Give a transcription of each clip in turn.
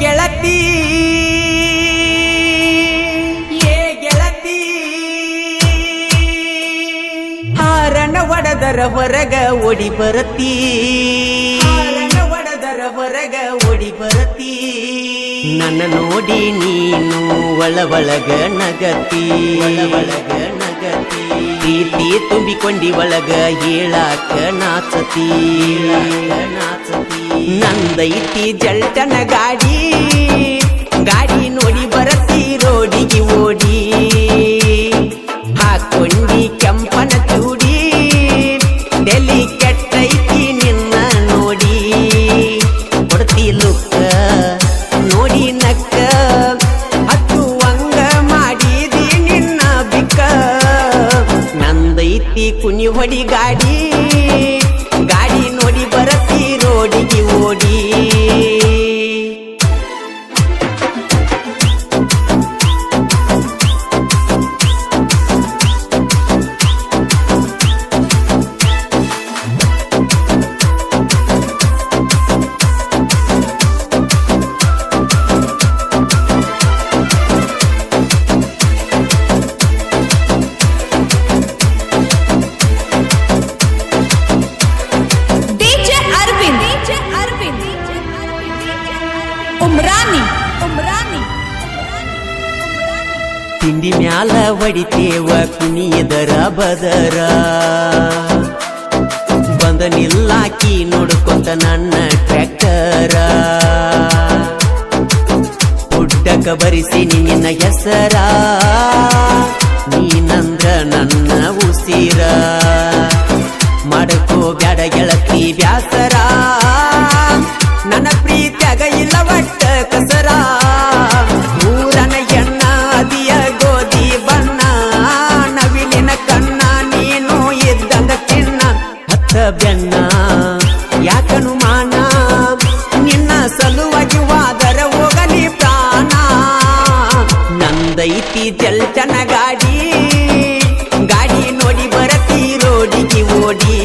ಗೆಳತಿ ಏ ಗೆಳತಿ ಹಾರಣ ಒಡದರ ಹೊರಗ ಒಡಿ ಬರತಿ ಹಾರಣ ಒಡದರ ಹೊರಗ ಒಡಿ ಬರತಿ ನನ್ನ ನೋಡಿ ನೀನು ಒಳ ಒಳಗ ನಗತಿ ಒಳ ಒಳಗ ನಗತಿ ಪ್ರೀತಿ ತುಂಬಿಕೊಂಡಿ ಒಳಗ ಹೇಳಾಕ ನಾಚತಿ ಹೇಳಾಕ ನಾಚತಿ ನಂದೈತಿ ಜಲ್ಟನ ಗಾಡಿ. ಗಾಡಿ ನೋಡಿ ಬರತಿ ರೋಡಿಗೆ ಓಡಿ. ಹಾಕೊಂಡಿ ಕೆಂಪನ ಚೂಡಿ. ಡೆಲ್ಲಿ ಕೆಟ್ಟೈತಿ ನಿನ್ನ ನೋಡಿ. ಕೊಡ್ತಿ ಲುಕ್ಕ ನೋಡಿ ನಕ್ಕ. ಹತ್ತು ಅಂಗ ಮಾಡಿದಿ ನಿನ್ನ ಬಿಕ್ಕ. ನಂದೈತಿ ಕುನಿ ಹೊಡಿ ತಿಂಡಿ ಮ್ಯಾಲ ಒಡಿತೇವ ಕುಣಿಯದರ ಬದರ. ಬಂದ ನಿಲ್ಲಾಕಿ ನೋಡ್ಕೊಂತ ನನ್ನ ಟ್ರ್ಯಾಕ್ಟರ. ಪುಟ್ಟಕ ಬರಿಸಿ ನಿನ್ನ ಹೆಸರ. ನೀನಂದ್ರ ನನ್ನ ಉಸಿರ. ಮಾಡಕೋ ಬ್ಯಾಡ ಗೆಳತಿ ಬ್ಯಾಸರ. ನಂದೈತಿ ಚಲ್ಚನ ಗಾಡಿ ಗಾಡಿ ನೋಡಿ ಬರತಿ ರೋಡಿಗೆ ಓಡಿ.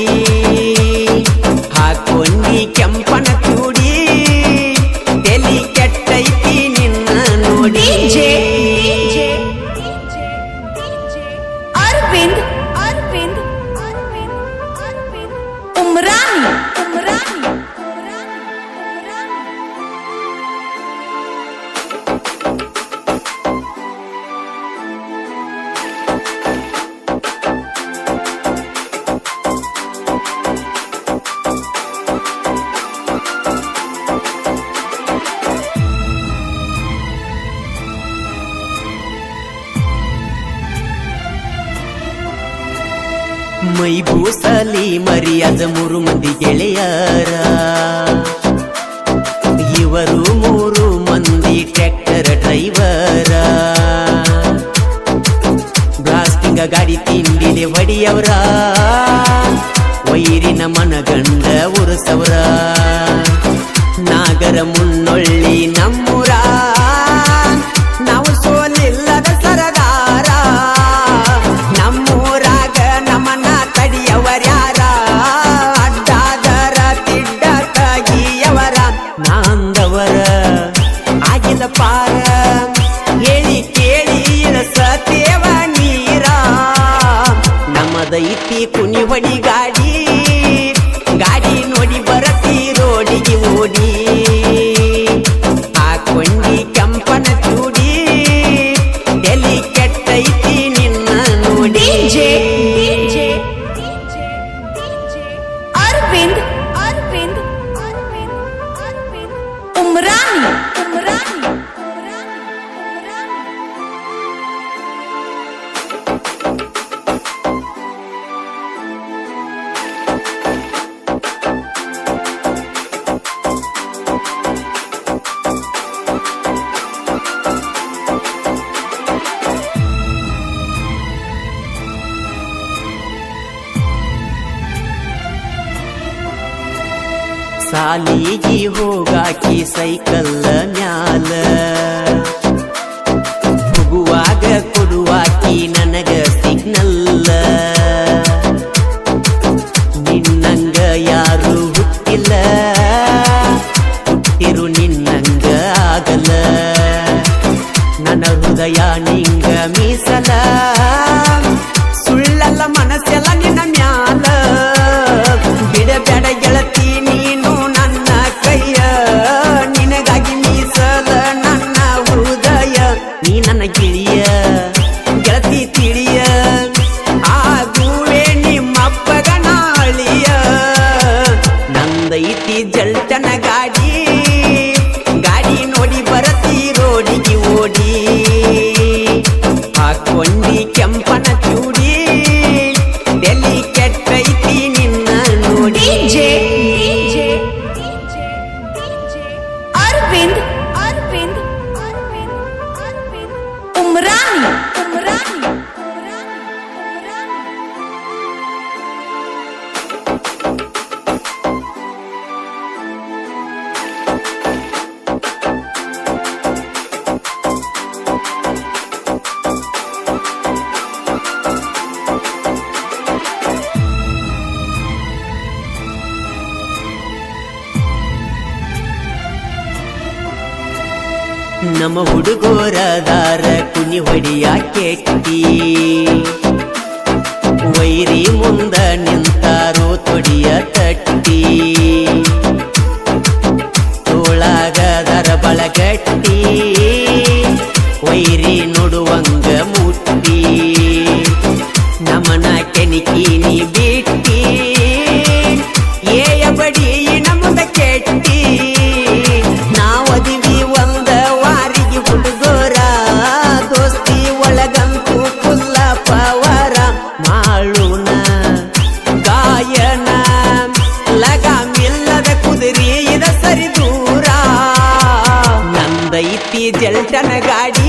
ಮೈ ಬೂಸಲಿ ಮರಿಯಾದ ಮೂರು ಮಂದಿ ಗೆಳೆಯರ. ಇವರು ಮೂರು ಮಂದಿ ಟ್ರ್ಯಾಕ್ಟರ್ ಡ್ರೈವರ. ಬ್ಲಾಸ್ಟಿಂಗ ಗಾಡಿ ತಿಂಡಿಲೆ ಹೊಡಿಯವರ ವೈರಿನ ಮನಗಂಡ ಉರಸವರ. ನಾಗರ ಮುನ್ನೊಳ್ಳಿ ನಮ್ಮೂರ ಕುನಿ ಹೊಡಿ ಗಾಡಿ. ಗಾಡಿ ನೋಡಿ ಬರತಿ ರೋಡಿಗೆ ಓಡಿ. ಹಾಕೊಂಡಿ ಕೆಂಪನ ಚೂಡಿ. ಎಲ್ಲಿ ಕೆಟ್ಟೈತಿ ನಿನ್ನ ನೋಡಿ. ಸಾಲಿಗೆ ಹೋಗಾಕಿ ಸೈಕಲ್ಲ ಮ್ಯಾಲ. ಹೋಗುವಾಗ ಕೊಡುವಾಕಿ ನನಗ DJ ನಮ್ಮ ಹುಡುಗೋರ ದಾರ ಕುನಿ ಹೊಡಿಯಾಕೆ ವೈರಿ ಮುಂದ ನಿಂತಾರೋ ತೊಡಿಯ ತಟ್ಟಿ. ತೋಳಾಗದರ ಬಳಗಟ್ಟಿ. ವೈರಿ ನೋಡುವಂಗ ಮುಟ್ಟಿ. ನಮನ ಕೆನಿಕಿ ನೀ ಬಿಟ್ಟಿ. ಏಯ ಬಡಿ ನಮದ ಕೆಟ್ಟಿ. ಜಲ್ಟನ ಗಾಡಿ